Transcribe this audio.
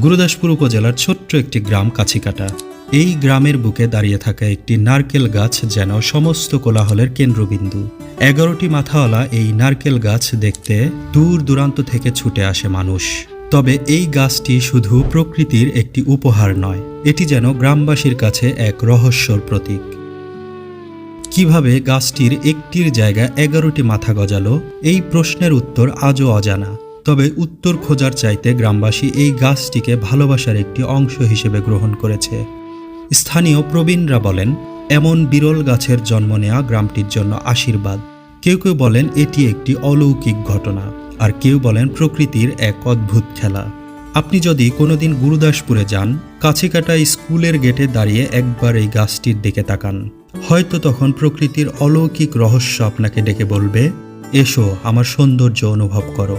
গুরুদাসপুর উপজেলার ছোট্ট একটি গ্রাম কাছিকাটা। এই গ্রামের বুকে দাঁড়িয়ে থাকা একটি নারকেল গাছ যেন সমস্ত কোলাহলের কেন্দ্রবিন্দু। এগারোটি মাথাওয়ালা এই নারকেল গাছ দেখতে দূর দূরান্ত থেকে ছুটে আসে মানুষ। তবে এই গাছটি শুধু প্রকৃতির একটি উপহার নয়, এটি যেন গ্রামবাসীর কাছে এক রহস্যর প্রতীক। কীভাবে গাছটির একটির জায়গা এগারোটি মাথা গজালো, এই প্রশ্নের উত্তর আজও অজানা। তবে উত্তর খোঁজার চাইতে গ্রামবাসী এই গাছটিকে ভালোবাসার একটি অংশ হিসেবে গ্রহণ করেছে। স্থানীয় প্রবীণরা বলেন, এমন বিরল গাছের জন্ম নেওয়া গ্রামটির জন্য আশীর্বাদ। কেউ কেউ বলেন, এটি একটি অলৌকিক ঘটনা। আর কেউ বলেন, প্রকৃতির এক অদ্ভুত খেলা। আপনি যদি কোনোদিন গুরুদাসপুরে যান, কাছিকাটা স্কুলের গেটে দাঁড়িয়ে একবার এই গাছটির দিকে তাকান। হয়তো তখন প্রকৃতির অলৌকিক রহস্য আপনাকে ডেকে বলবে, এসো, আমার সৌন্দর্য অনুভব করো।